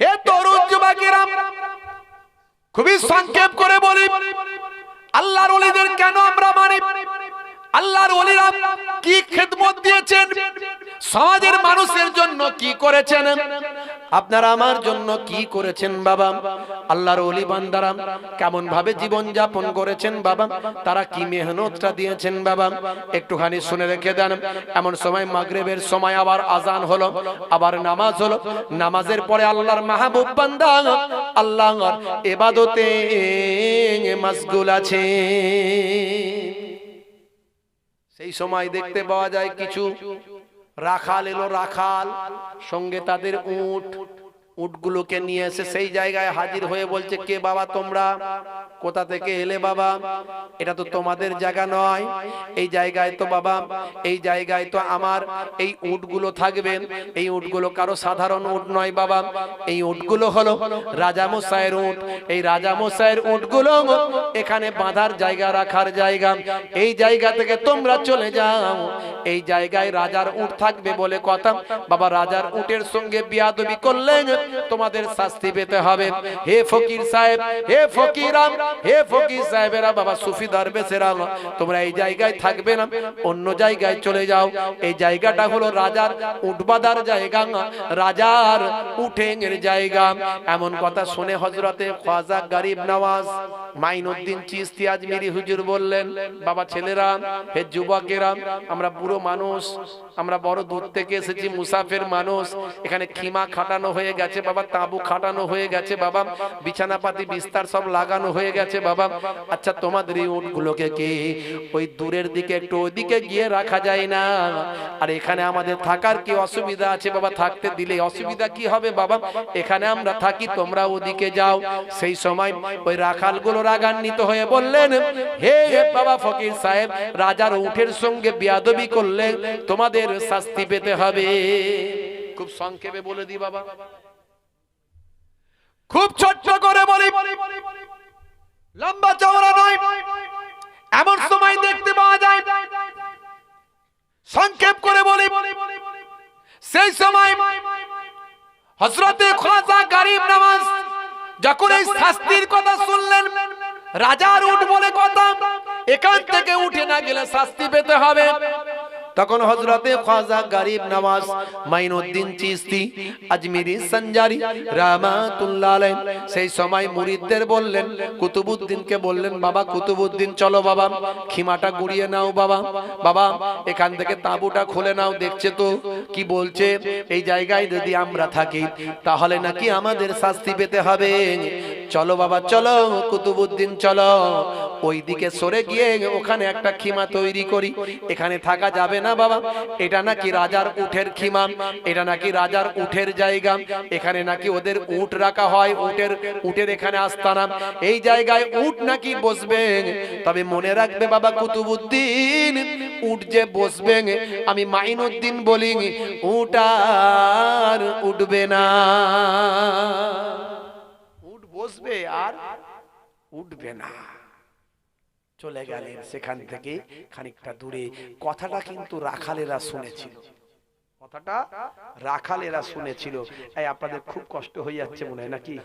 হে তরুণ যুবকেরা, খুবই সংক্ষেপ করে বলি, আল্লাহর ওলিদের কেন আমরা মানি? আল্লাহর ওলিরা কি খেদমত দিয়েছেন? সমাজের মানুষের জন্য কি করেছেন? আপনারা আমার জন্য কি করেছেন বাবা? আল্লাহর অলি বান্দারা কেমন ভাবে জীবন যাপন করেছেন বাবা? তারা কি মেহনতটা দিয়েছেন বাবা? একটুখানি শুনে রেখে দেন। এমন সময় মাগরেবের সময় আবার আজান হলো, আবার নামাজ হলো। নামাজের পরে আল্লাহর মাহবুব বান্দা আল্লাহর এবাদতে মাসগুল আছে। সেই সময় দেখতে পাওয়া যায় কিছু রাখাল এলো রাখাল, সঙ্গে তাদের উট, উটগুলোকে নিয়ে এসে সেই জায়গায় হাজির হয়ে বলছে, কে বাবা তোমরা? কোথা থেকে এলে বাবা? এটা তো তোমাদের জায়গা নয়। এই জায়গায় তো বাবা এই জায়গায় তো আমার এই উটগুলো থাকবে এই উটগুলো কারও সাধারণ উট নয় বাবা। এই উটগুলো হলো রাজা মশাইয়ের উট। এই রাজা মশাইয়ের উটগুলো এখানে বাঁধার জায়গা রাখার জায়গা। এই জায়গা থেকে তোমরা চলে যাও। এই জায়গায় রাজার উট থাকবে বলে কথা। বাবা রাজার উটের সঙ্গে বিয়াদবি করলেন। তোমাদের শাস্তি পেতে হবে হে ফকির সাহেব হে ফকিরাম হে ফকির সাহেবেরা, বাবা সুফি দরবেশেরা তোমরা এই জায়গায় থাকবে না, অন্য জায়গায় চলে যাও। এই জায়গাটা হলো রাজার উঠবাদার জায়গা, রাজার উঠেঙের জায়গা। এমন কথা শুনে হজরতে খাজা গরিব নওয়াজ, মাইনুদ্দিন চিস্তি আজমিরি হুজুর বললেন, বাবা ছেলেরা, হে যুবকেরা, আমরা বুড়ো মানুষ, আমরা বড় দূর থেকে এসেছি, মুসাফের মানুষ। এখানে খিমা খাটানো হয়ে গেছে, বাবা, তাঁবু খাটানো হয়ে গেছে, বাবা। বিছানাপাতি বিস্তার সব লাগানো হয়ে গেছে বাবা। আচ্ছা তোমাদের এই উটগুলোকে কি ওই দূরের দিকে একটু ওইদিকে গিয়ে রাখা যায় না? আর এখানে আমাদের থাকার কি অসুবিধা আছে বাবা? থাকতে দিলে অসুবিধা কি হবে বাবা? এখানে আমরা থাকি, তোমরা ওদিকে যাও। সেই সময় ওই রাখালগুলো রাগান্বিত হয়ে বললেন, হে বাবা ফকির সাহেব, রাজার উঠের সঙ্গে বিয়াদবি করলে তোমাদের শাস্তি পেতে হবে। খুব সংক্ষেপে বলে দি বাবা। খুব ছোট্ট করে বলি। লম্বা চওড়া নয়। এমন সময় দেখতে পাওয়া যায় সংক্ষেপ করে বলি সেই সময় হজরতে খাজা গরিব নামাজ যখন এই শাস্তির কথা শুনলেন রাজার উঠ বলে কথা এখান থেকে উঠে না গেলে শাস্তি পেতে হবে। তখন হজরতে খাজা গরিব নওয়াজ মাইনুদ্দিন চিস্তি, আজমিরি সঞ্জারি রামাতুল্লাহ আলাইহি সেই সময় মুরিদদের বললেন কুতুবউদ্দিনকে বললেন, বাবা কুতুবউদ্দিন চলো বাবা, খিমাটা গুড়িয়ে নাও বাবা বাবা, এখান থেকে তাঁবুটা খুলে নাও, দেখছে তো কি বলছে, এই জায়গায় যদি আমরা থাকি, তাহলে নাকি আমাদের শাস্তি পেতে হবে। চলো বাবা, চলো কুতুবুদ্দিন চলো। ওই দিকে সরে গিয়ে ওখানে একটা খিমা তৈরি করি। এখানে থাকা যাবে না বাবা, এটা নাকি রাজার উঠের খিমা, এটা নাকি রাজার উঠের জায়গা, এখানে নাকি ওদের উট রাখা হয়, উটের উটের এখানে আস্তানা। এই জায়গায় উট নাকি বসবে? তবে মনে রাখবে বাবা কুতুবুদ্দিন উট যে বসবে, আমি মাইনুদ্দিন বলি, উট আর উঠবে না। বসবে আর উঠবে না। চলে গেলেন সেখান থেকে খানিকটা দূরে। কথাটা কিন্তু রাখালেরা শুনেছিল। কথাটা রাখালেরা শুনেছিল। এই আপনাদের খুব কষ্ট হয়ে যাচ্ছে মনে হয় নাকি?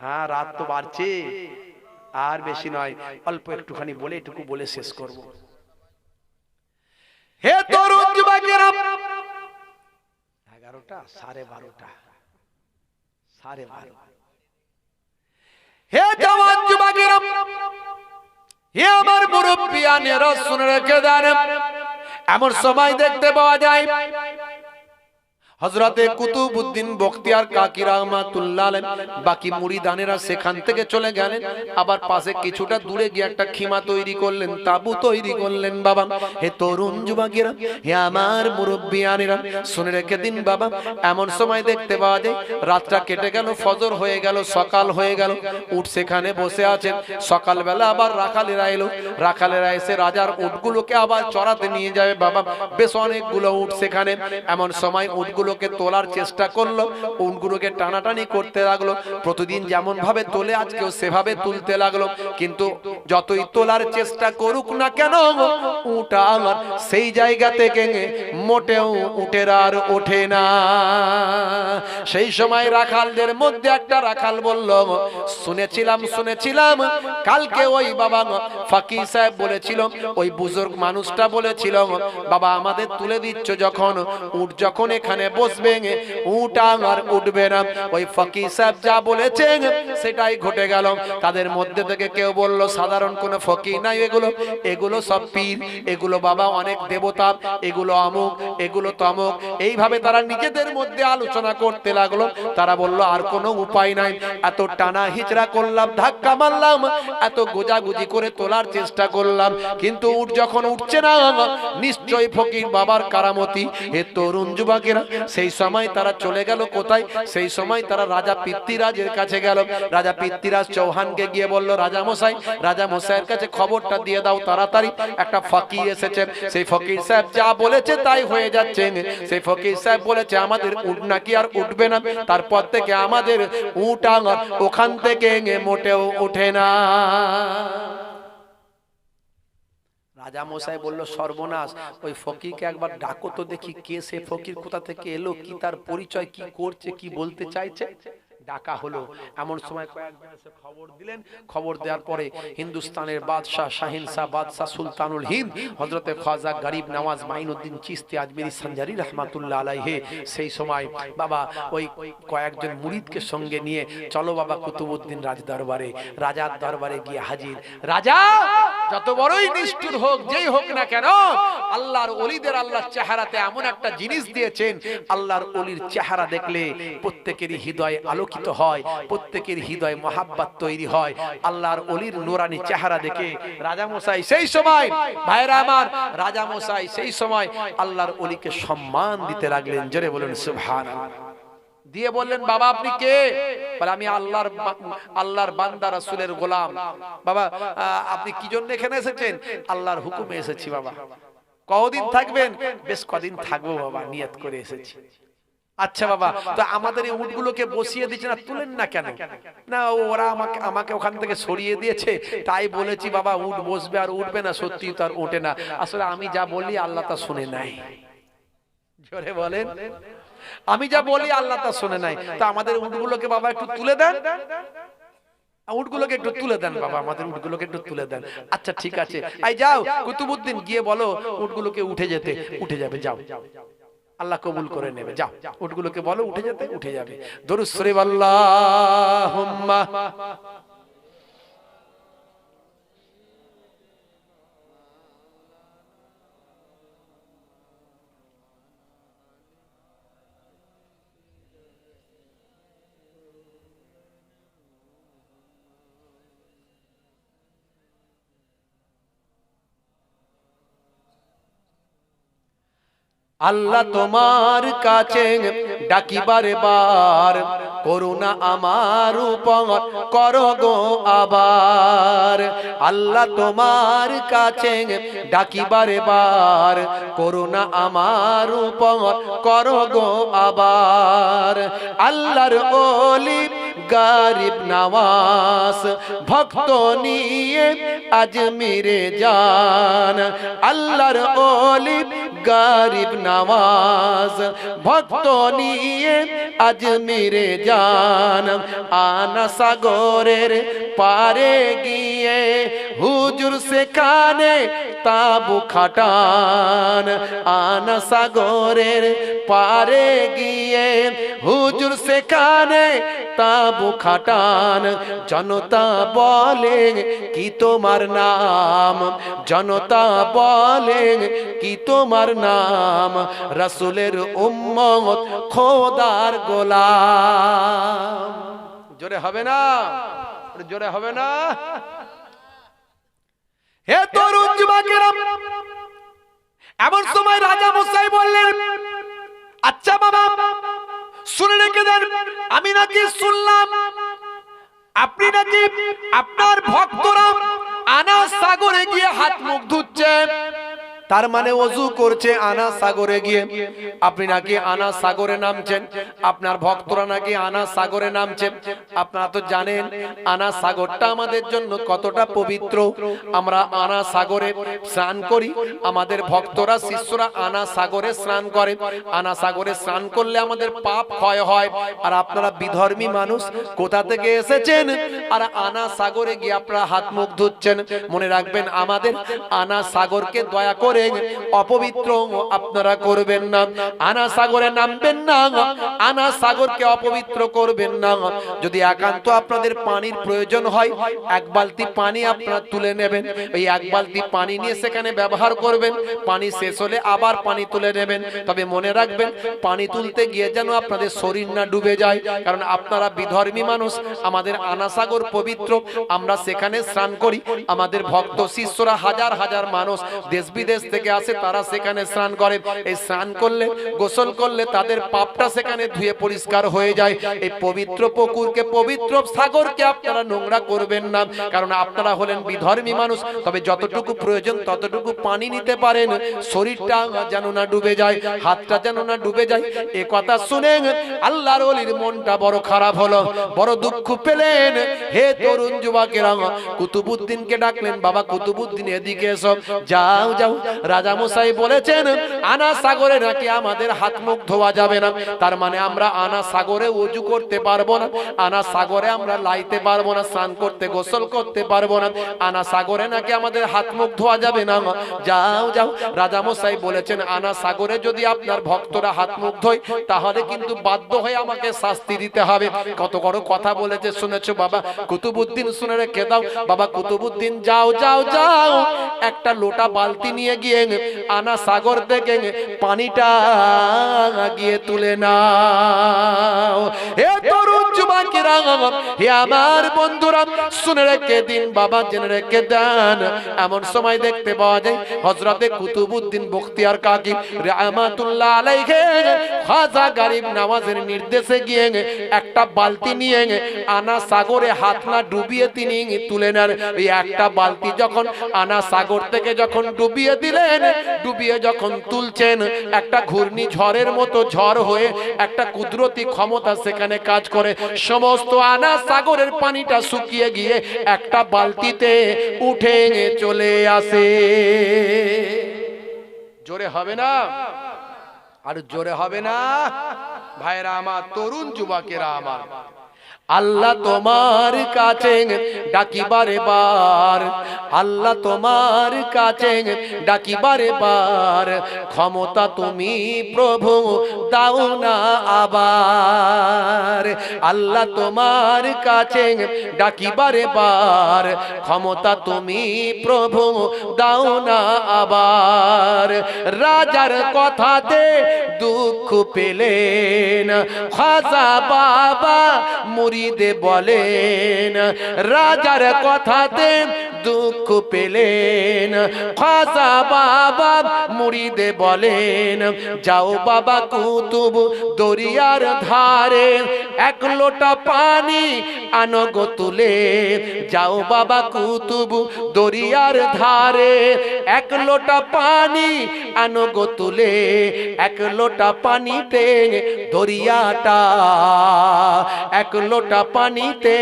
হ্যাঁ রাত তো বাড়ছে। আর বেশি নয়, অল্প একটুখানি বলে এটুকু বলে শেষ করব। হে তরুণ এগারোটা, সাড়ে বারোটা, সাড়ে বারো হে জওয়ান যুবকেরা হে আমার মুরব্বিয়ানেরা শুনে রেখে দেন। এমন সময় দেখতে পাওয়া যায় হজরতে কুতুবুদ্দিন বখতিয়ার কাকি রহমাতুল্লাহ বাকি মুরিদানেরা সেখান থেকে চলে গেলেন। আবার পাশে কিছুটা দূরে গিয়ে একটা খিমা তৈরি করলেন, তাবু তৈরি করলেন বাবা। হে তরুণ যুবকেরা, হে আমার মুরব্বিয়ানেরা, শুনে রেখে দিন বাবা, এমন সময় দেখতে পাওয়া যায়, রাতটা কেটে গেল, ফজর হয়ে গেল, সকাল হয়ে গেল। উঠ সেখানে বসে আছেন। সকালবেলা আবার রাখালেরা এলো। রাখালেরা এসে রাজার উটগুলোকে আবার চড়াতে নিয়ে যাবে বাবা। বেশ অনেকগুলো উঠ সেখানে। এমন সময় উটগুলো উটগুলোকে তোলার চেষ্টা করল উটগুলোকে টানাটানি করতে লাগল। প্রতিদিন যেমন ভাবে তোলে, আজকেও সেভাবে তুলতে লাগল। কিন্তু যতই তোলার চেষ্টা করুক না কেন, উটা আমার সেই জায়গা থেকে মোটেও উটের আর ওঠে না। সেই সময় রাখালদের মধ্যে একটা রাখাল বলল, শুনেছিলাম শুনেছিলাম, কালকে ওই বাবা ফাকির সাহেব বলেছিল, ওই বুজুর্গ মানুষটা বলেছিল, বাবা আমাদের তুলে দিচ্ছ যখন, উট যখন এখানে বসবে উট আর উঠবে না। ওই ফকির সাহেব যা বলেছেন, সেটাই ঘটে গেল। তাদের মধ্যে থেকে কেউ বলল, সাধারণ কোন ফকির নাই এগুলো। এগুলো সব পীর, এগুলো বাবা অনেক দেবতা, এগুলো অমুক, এগুলো তমুক। এইভাবে তারা নিজেদের মধ্যে আলোচনা করতে লাগল। তারা বলল, আর কোনো উপায় নাই। এত টানা হিচড়া করলাম, ধাক্কা মারলাম, এত গোজাগুজি করে তোলার চেষ্টা করলাম। কিন্তু উঠ যখন উঠছে না নিশ্চয় ফকির বাবার কারামতি। এ তরুণ যুবকেরা সেই সময় তারা চলে গেল কোথায়? সেই সময় তারা রাজা পিতৃরাজের কাছে গেল। রাজা পিতৃরাজ চৌহানকে গিয়ে বলল, রাজা মশাই, রাজা মশাইয়ের কাছে খবরটা দিয়ে দাও তাড়াতাড়ি। একটা ফকির এসেছে। সেই ফকির সাহেব যা বলেছে তাই হয়ে যাচ্ছে। সেই ফকির সাহেব বলেছে, আমাদের উঠ নাকি আর উঠবে না। তারপর থেকে আমাদের আঙার ওখান থেকে মোটেও উঠে না। রাজা মশাই বলল সর্বনাশ। ওই ফকিরকে একবার ডাকো তো দেখি কে সে ফকির কোথা থেকে এলো কি তার পরিচয় কি করছে কি বলতে চাইছে। ডাকা হলো। এমন সময় কয়েকজন এসে খবর দিলেন। খবর দেওয়ার পরে হিন্দুস্তানের বাদশাহ শাহিন শাহ বাদশাহ সুলতানুল হিন্দ হজরতে খাজা গরিব নওয়াজ মাইনুদ্দিন চিস্তি আজমিরি সঞ্জারি রহমাতুল্লাহ আলাইহে সেই সময় বাবা ওই কয়েকজন মুরিদকে সঙ্গে নিয়ে চলো বাবা কুতুবুদ্দিন রাজ দরবারে রাজার দরবারে গিয়ে হাজির। রাজা যত বড়ই নিষ্ঠুর হোক যেই হোক না কেন আল্লাহর অলিদের আল্লাহর চেহারাতে এমন একটা জিনিস দিয়েছেন আল্লাহর অলির চেহারা দেখলে প্রত্যেকেরই হৃদয় আলোকিত হয়, প্রত্যেকের হৃদয় মহাব্বাত তৈরি হয়। আল্লাহর অলির নোরানি চেহারা দেখে রাজা মশাই সেই সময় ভাইরা আমার, রাজা মশাই সেই সময় আল্লাহর অলিকে সম্মান দিতে লাগলেন। জোরে বলেন সুবহান দিয়ে বললেন, বাবা, আপনি কে? বলে, আমি আল্লাহর আল্লাহর বান্দা, রাসূলের গোলাম। বাবা আপনি কি জন্য এখানে এসেছেন? আল্লাহর হুকুমে এসেছি বাবা। কদিন থাকবেন? বেশ কদিন থাকব বাবা, নিয়ত করে এসেছি। আচ্ছা বাবা তো আমাদের এই উটগুলোকে বসিয়ে দিচ্ছে না তুলেন না কেন? না ওরা আমাকে আমাকে ওখান থেকে সরিয়ে দিয়েছে। তাই বলেছি বাবা উট বসবে আর উঠবে না সত্যি তো আর ওঠে না। আসলে আমি যা বলি আল্লাহ তা শুনে নাই। জোরে বলেন। আমি যা বলি আল্লাহ তা শুনে নাই। তা আমাদের উটগুলোকে বাবা একটু তুলে দেন। উটগুলোকে একটু তুলে দেন বাবা আমাদের উটগুলোকে একটু তুলে দেন। আচ্ছা ঠিক আছে। আই যাও কুতুবুদ্দিন গিয়ে বলো উটগুলোকে উঠে যেতে উঠে যাবে যাও যাও। আল্লাহ কবুল করে নেবে যাও উঠগুলোকে বলো উঠে যেতে উঠে যাবে দরুদ শরীফ আল্লাহুম্মা আল্লাহ তোমার কাছে ডাকিবারে বার করুণা আমার উপর করো গো আবার। আল্লাহ তোমার কাছে ডাকিবারে বার করুণা আমার উপর কর গো আবার। আল্লাহর ওলি গরিব নওয়াজ, ভক্ত নিয়ে আজমিরে যান। আল্লাহর ওলি গরিব নওয়াজ, ভক্ত নিয়ে আজমিরে যান। আনা সাগরের পারে গিয়ে হুজুর সেখানে তাবু খাটান। আনা সাগরের পারে গিয়ে হুজুর সেখানে তাবু খাটান। জনতা বলে, কি তোমার নাম? জনতা বলে, কি তোমার নাম? রসুলের উম্মত খোদার গোলাম। জোরে হবে না? জোরে হবে না? হে তরুণ যুবকেরা, এমন সময় রাজা মশাই বললেন আচ্ছা বাবা শুনে রেখে দেন, আমি নাকি শুনলাম, আপনি নাকি আপনার ভক্তরা আনা সাগরে গিয়ে হাত মুখ ধুচ্ছে তার মানে অজু করছে আনা সাগরে গিয়ে। আপনি নাকি আনা সাগরে নামছেন? আপনার ভক্তরা নাকি আনা সাগরে নামছেন? আপনারা তো জানেন আনা সাগরটা আমাদের জন্য কতটা পবিত্র। আমরা আনা সাগরে স্নান করি আমাদের ভক্তরা শিষ্যরা আনা সাগরে স্নান করে। আনা সাগরে স্নান করলে আমাদের পাপ ক্ষয় হয়। আর আপনারা বিধর্মী মানুষ কোথা থেকে এসেছেন? আর আনা সাগরে গিয়ে আপনারা হাত মুখ ধুচ্ছেন মনে রাখবেন আমাদের আনা সাগরকে দয়া করে অপবিত্র আপনারা করবেন না। আনা সাগরে নামবেন না। আনা সাগরকে অপবিত্র করবেন না। যদি একান্ত আপনাদের পানির প্রয়োজন হয়, এক বালতি পানি আপনারা তুলে নেবেন। ওই এক বালতি পানি নিয়ে সেখানে ব্যবহার করবেন। পানি শেষ হলে আবার পানি তুলে নেবেন। তবে মনে রাখবেন, পানি তুলতে গিয়ে যেন আপনাদের শরীর না ডুবে যায়। কারণ আপনারা বিধর্মী মানুষ, আমাদের আনাসাগর পবিত্র। আমরা সেখানে স্নান করি। আমাদের ভক্ত, শিষ্যরা হাজার হাজার মানুষ দেশ বিদেশ থেকে আসে, তারা সেখানে স্নান করে। এই স্নান করলে, গোসল করলে তাদের পাপটা সেখানে ধুয়ে পরিষ্কার হয়ে যায়। এই পবিত্র পুকুরকে, পবিত্র সাগরকে আপনারা নোংরা করবেন না, কারণ আপনারা হলেন বিধর্মী মানুষ। তবে যতটুকু প্রয়োজন, ততটুকু পানি নিতে পারেন। শরীরটা যেন না ডুবে যায়, হাতটা যেন না ডুবে যায়। এ কথা শুনে আল্লাহর ওলির মনটা বড় খারাপ হলো। বড় দুঃখ পেলেন। হে তরুণ যুবকেরা কুতুবুদ্দিনকে ডাকলেন, বাবা কুতুবুদ্দিন এদিকে এসো। যাও যাও রাজা মশাই বলেছেন, আনা সাগরে নাকি আমাদের হাত মুখ ধোয়া যাবে না? তার মানে আমরা আনা সাগরে উজু করতে পারব না। আনা সাগরে আমরা লাইতে পারব না, স্নান করতে, গোসল করতে পারব না। আনা সাগরে নাকি আমাদের হাত মুখ ধোয়া যাবে না? যাও যাও। রাজা মশাই বলেছেন, আনা সাগরে যদি আপনার ভক্তরা হাত মুখ ধোয়, তাহলে কিন্তু বাধ্য হয়ে আমাকে শাস্তি দিতে হবে। কত বড় কথা বলেছে, শুনেছো বাবা? কুতুবুদ্দিন, শুনে রেখে দাও। বাবা, কুতুবুদ্দিন, যাও যাও যাও। একটা লোটা বালতি নিয়ে গিয়ে আনা সাগর থেকে পানিটা গিয়ে তুলে নাও। হে তরুণ হে আমার বন্ধুরা, শুনে রেখে দিন, বাবা জেনে রেখে দেন। এমন সময় দেখতে পাওয়া যায় হজরতে কুতুবুদ্দিন বখতিয়ার কাকি, রহমাতুল্লাহ আলাইহি, খাজা গরিব নামাজের নির্দেশে গিয়ে একটা বালতি নিয়ে আনা সাগরে হাত না ডুবিয়ে তিনি তুলে নেন। একটা বালতি যখন আনা সাগর থেকে যখন ডুবিয়ে দিলেন ডুবিয়ে যখন তুলছেন, একটা ঘূর্ণি ঝড়ের মতো ঝড় হয়ে একটা কুদরতি ক্ষমতা সেখানে কাজ করে। সমস্ত আনা সাগরের পানিটা শুকিয়ে গিয়ে একটা বালতিতে উঠে চলে আসে। জোরে হবে না? আর জোরে হবে না? ভাইরা আমার, তরুণ যুবকেরা আমার। আল্লাহ তোমার কাছে ডাকিবারে বার। আল্লাহ তোমার কাছে ডাকিবারে বার। ক্ষমতা তুমি প্রভু দাও না আবার। আল্লাহ তোমার কাছে ডাকিবারে বার। ক্ষমতা তুমি প্রভু দাও না আবার। রাজার কথাতে দুঃখ পেলেন। খাজা বাবা মুরিদে বলেন, রাজার কথাতে দুঃখ পেলেন। খাজা বাবা মুরিদে বলেন, যাও বাবা কুতুব দরিয়ার ধারে, এক লোটা পানি আনো গো তুলে। যাও বাবা কুতুব দরিয়ার ধারে, এক লোটা পানি আনো গো তুলে। এক লোটা পানিতে দরিয়াটা, এক লোটা পানিতে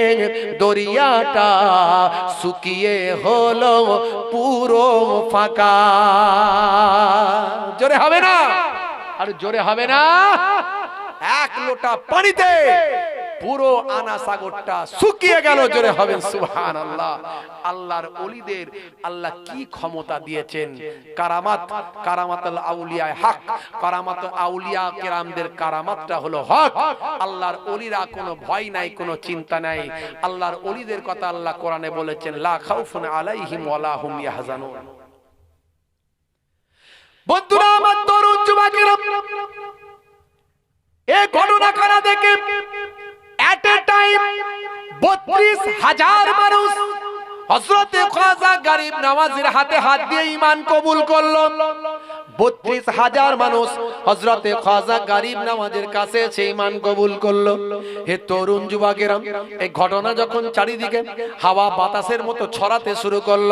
দরিয়াটা শুকিয়ে হলো পুরো ফাঁকা। জোরে হবে না? আর জোরে হবে না? এক লোটা পানিতে পুরো আনা সাগরটা শুকিয়ে গেল জোরে হবেন সুবহান আল্লাহ আল্লাহর অলিদের আল্লাহ কি ক্ষমতা দিয়েছেন? কারামাত কারামাত আউলিয়া হক। কারামাত আউলিয়া কেরামদের কারামাতটা হলো হক। আল্লাহর অলিরা কোনো ভয় নাই, কোনো চিন্তা নাই। আল্লাহর অলিদের কথা আল্লাহ কোরআনে বলেছেন, লা খাউফুন আলাইহিম ওয়ালা হুম ইয়াহজানুন। বন্ধুরা, আমার তরুণ যুবকেরা এই ঘটনা কারা দেখে? এ টাইম বত্রিশ হাজার মানুষ গরিব হাতে হাত দিয়ে ইমান কবুল করল। বত্রিশ হাজার মানুষ হজরতে খাজা গরিব নামাজের কাছে এসে ইমান কবুল করল। হে তরুণ যুবকেরা, এই ঘটনা যখন চারিদিকে হাওয়া বাতাসের মতো ছড়াতে শুরু করল,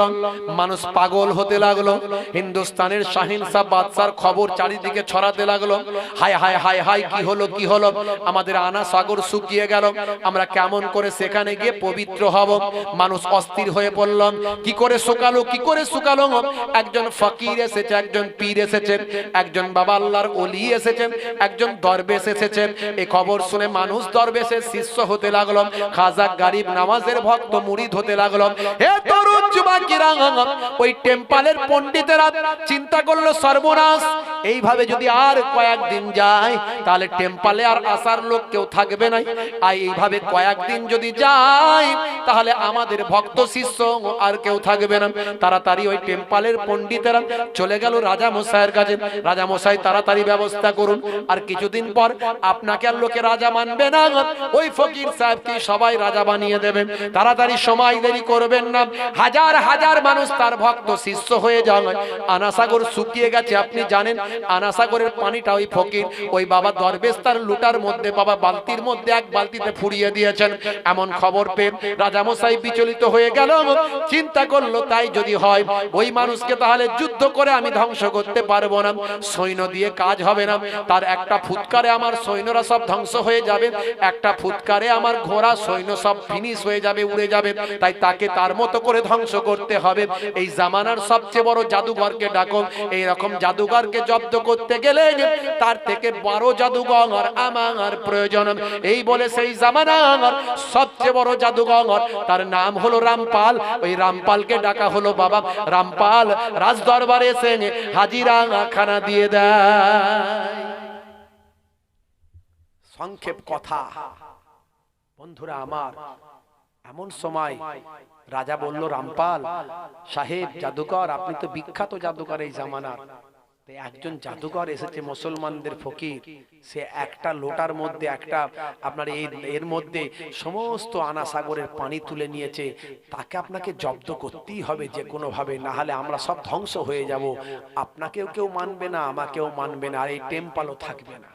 মানুষ পাগল হতে লাগল। হিন্দুস্তানের শাহিন শাহ বাদশার খবর চারিদিকে ছড়াতে লাগল। হায় হায় হায় হায়, কি হলো কি হলো? আমাদের আনা সাগর শুকিয়ে গেল। আমরা কেমন করে সেখানে গিয়ে পবিত্র হব? মানুষ অস্থির হয়ে পড়ল। কি করে শুকালো, কি করে শুকালো একজন ফকির এসেছে, একজন পীর এসেছেন, একজন বাবা আল্লাহর অলি এসেছেন, একজন দরবেশ এসেছেন। এই খবর শুনে মানুষ দরবেশের শিষ্য হতে লাগল, খাজা গরিব নামাজের ভক্ত মুরিদ হতে লাগল। হে তরুণ যুবকেরা, ওই টেম্পালের পণ্ডিতেরা চিন্তা করল, সর্বনাশ, এইভাবে যদি আর কয়েকদিন যায়, তাহলে টেম্পালে আর আসার লোক কেউ থাকবে না। আর এইভাবে কয়েকদিন যদি যায়, তাহলে আমাদের ভক্ত শিষ্য আর কেউ থাকবে না। তাড়াতাড়ি ওই টেম্পালের পণ্ডিতেরা চলে গেল রাজা মশাইয়ের কাছে, রাজা মশাই, তাড়াতাড়ি ব্যবস্থা করুন। আর কিছুদিন পর আপনাকে আর লোকে রাজা মানবে না। ওই ফকির সাহেবকে সবাই রাজা বানিয়ে দেবেন। তাড়াতাড়ি সময় দেরি করবেন না। হাজার হাজার মানুষ তার ভক্ত, শিষ্য হয়ে যায় আনাসাগর শুকিয়ে গেছে, আপনি জানেন। আনাসাগরের পানিটা ওই ফকির, ওই বাবা দরবেশ তার লুটার মধ্যে, বাবা বালতির মধ্যে এক বালতিতে ফুরিয়ে দিয়েছেন। এমন খবর পেয়ে রাজামশাই বিচলিত হয়ে গেল। চিন্তা করল, তাই যদি হয়, ওই মানুষকে তাহলে যুদ্ধ করে আমি ধ্বংস করতে পারব না। সৈন্য দিয়ে কাজ হবে না। তার একটা ফুৎকারে আমার সৈন্যরা সব ধ্বংস হয়ে যাবে। একটা ফুৎকারে আমার ঘোড়া সৈন্য সব ফিনিশ হয়ে যাবে, উড়ে যাবে। তাই তাকে তার মতো করে ধ্বংস করতে হবে। এই জামানার সবচেয়ে বড় জাদুঘরকে ডাকো। এই রকম জাদুঘরকে জব্দ করতে গেলে তার থেকে বড় জাদুঘর আমার প্রয়োজন। এই বলে সেই জামানার সবচেয়ে বড় জাদুঘর, তার নাম হলো রামপাল। ওই রামপালকে ডাকা হলো বাবা। রামপাল রাজ দরবারে এসে হাজিরা খানা দিয়ে দেয়। সংক্ষেপ কথা। বন্ধুরা আমার, এমন সময় রাজা বলল, রামপাল, সাহেব, জাদুকর, আপনি তো বিখ্যাত জাদুকর এই জামানার। একজন জাদুকর এসেছে মুসলমানদের ফকির। সে একটা লোটার মধ্যে একটা আপনার এই এর মধ্যে সমস্ত আনা সাগরের পানি তুলে নিয়েছে। তাকে আপনাকে জব্দ করতেই হবে যে কোনোভাবে না হলে আমরা সব ধ্বংস হয়ে যাব। আপনাকেও কেউ মানবে না আমাকেও মানবে না আর এই টেম্পালও থাকবে না।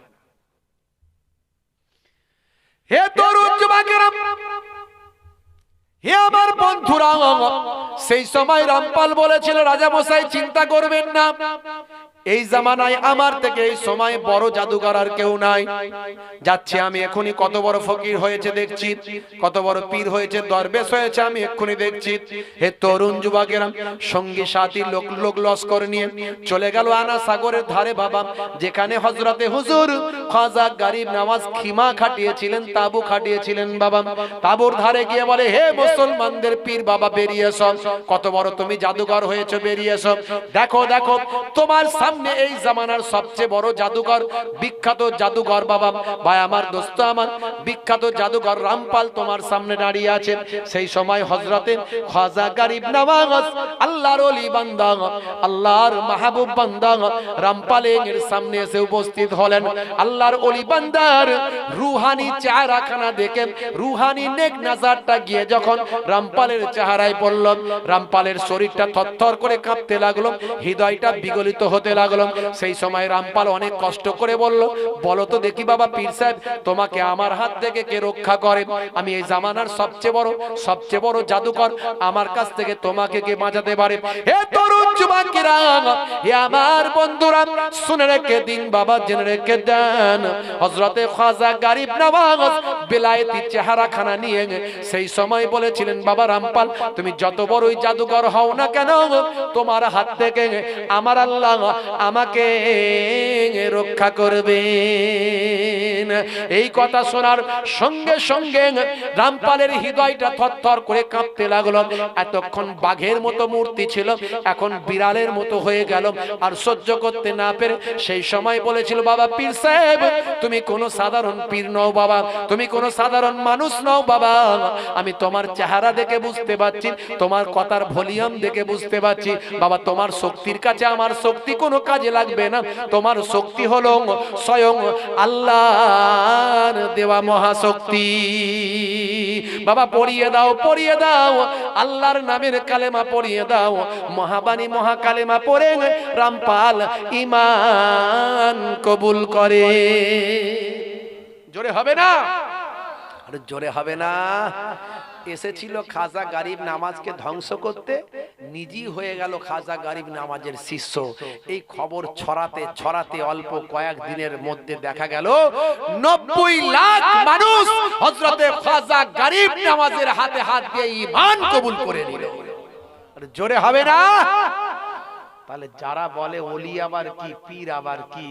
হে তরুণ যুবকেরা হে আমার বন্ধুরা, সেই সময় রামপাল বলেছিল, রাজা মশাই, চিন্তা করবেন না। এই জামানায় আমার থেকে এই সময় বড় জাদুকর আর কেউ নাই। যাচ্ছে আমি এখনই, কত বড় ফকির হয়েছে দেখছি, কত বড় পীর হয়েছে, দরবেশ হয়েছে, আমি এক্ষুনি দেখছি। হে তরুণ যুবকেরা, সঙ্গী সাথী, লোক লোক লস্কর নিয়ে চলে গেল আনা সাগরের ধারে বাবা। যেখানে হজরতে হুজুর খাজা গরিব নামাজ খিমা খাটিয়েছিলেন, তাবু খাটিয়েছিলেন বাবা। তাবুর ধারে গিয়ে বলে, হে মুসলমানদের পীর বাবা বেরিয়ে এসো কত বড় তুমি জাদুকর হয়েছে বেরিয়ে এসো দেখো দেখো, তোমার সামনে এই জামানার সবচেয়ে বড় জাদুকর বিখ্যাত জাদুকর বাবা। ভাই, আমার দোস্ত আমার, বিখ্যাত জাদুকর রামপাল তোমার সামনে দাঁড়িয়ে আছে। সেই সময় হজরতে খাজা গরিব নওয়াজ, আল্লাহর ওলি বান্দা, আল্লাহর মাহবুব বান্দা রামপালের সামনে এসে উপস্থিত হলেন। আল্লাহর ওলি বান্দার রুহানি চেহারাখানা দেখে, রুহানি নেক নাজারটা গিয়ে যখন রামপালের চেহারায় পড়ল। রামপালের শরীরটা থরথর করে কাঁপতে লাগল, হৃদয়টা বিগলিত হতে লাগল। সেই সময় রামপাল অনেক কষ্ট করে বলল, বলো তো দেখি বাবা পীর সাহেব, তোমাকে আমার হাত থেকে কে রক্ষা করে? আমি এই জামানার সবচেয়ে বড় সবচেয়ে বড় জাদুকর। আমার কাছ থেকে তোমাকে কে বাঁচাতে পারে? হে তরুণ যুবকেরা হে আমার বন্ধুরা, শুনে রেখে দিন বাবা, জেনে রেখে দেন। হযরতে খাজা গরিব নওয়াজ বিলায়েতি চেহারা খানা নিয়ে সেই সময় বলেছিলেন, বাবা রামপাল, তুমি যত বড়ই জাদুকর হও না কেন? তোমার হাত থেকে আমার আল্লাহ আমাকে রক্ষা করবেন। এই কথা শোনার সঙ্গে সঙ্গে রামপালের হৃদয়টা থরথর করে কাঁপতে লাগল। এতক্ষণ বাঘের মতো মূর্তি ছিল, এখন বিড়ালের মতো হয়ে গেল। আর সহ্য করতে না পেরে সেই সময় বলেছিল, বাবা পীর সাহেব, তুমি কোনো সাধারণ পীর নও বাবা, তুমি কোন কোনো সাধারণ মানুষ নও বাবা। আমি তোমার চেহারা দেখে বুঝতে পারছি, তোমার কথার ভলিউম দেখে বুঝতে পারছি। বাবা, তোমার শক্তির কাছে আমার শক্তি কোনো কাজে লাগবে না। তোমার শক্তি হলো স্বয়ং আল্লাহর দেওয়া মহাশক্তি। বাবা, পড়িয়ে দাও পড়িয়ে দাও। আল্লাহর নামের কালেমা পড়িয়ে দাও। মহাবাণী, মহাকালেমা পড়ে রামপাল ইমান কবুল করে। জোরে হবে না? জোরে হবে না। এসেছিল খাজা গারিব নামাজকে ধ্বংস করতে, নিজেই হয়ে গেল খাজা গারিব নামাজের শিষ্য। এই খবর ছড়াতে ছড়াতে অল্প কয়েক দিনের মধ্যে দেখা গেল, নব্বই লাখ মানুষ হজরতে খাজা গারিব নামাজের হাতে হাত দিয়ে ইমান কবুল করে নিল। জোরে হবে না? তাহলে যারা বলে অলি আবার কি, পীর আবার কি?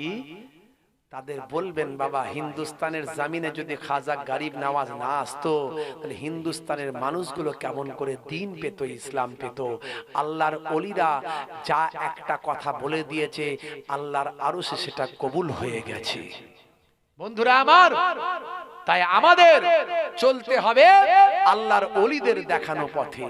তাদের বলবেন বাবা হিন্দুস্তানের জামিনে যদি খাজা গারিব নামাজ না আসতো তাহলে হিন্দুস্তানের মানুষগুলো কেমন করে দিন পেত ইসলাম পেত? আল্লাহর অলিরা যা একটা কথা বলে দিয়েছে আল্লাহর আরও সেটা কবুল হয়ে গেছে। বন্ধুরা আমার তাই আমাদের চলতে হবে আল্লাহর অলিদের দেখানো পথে।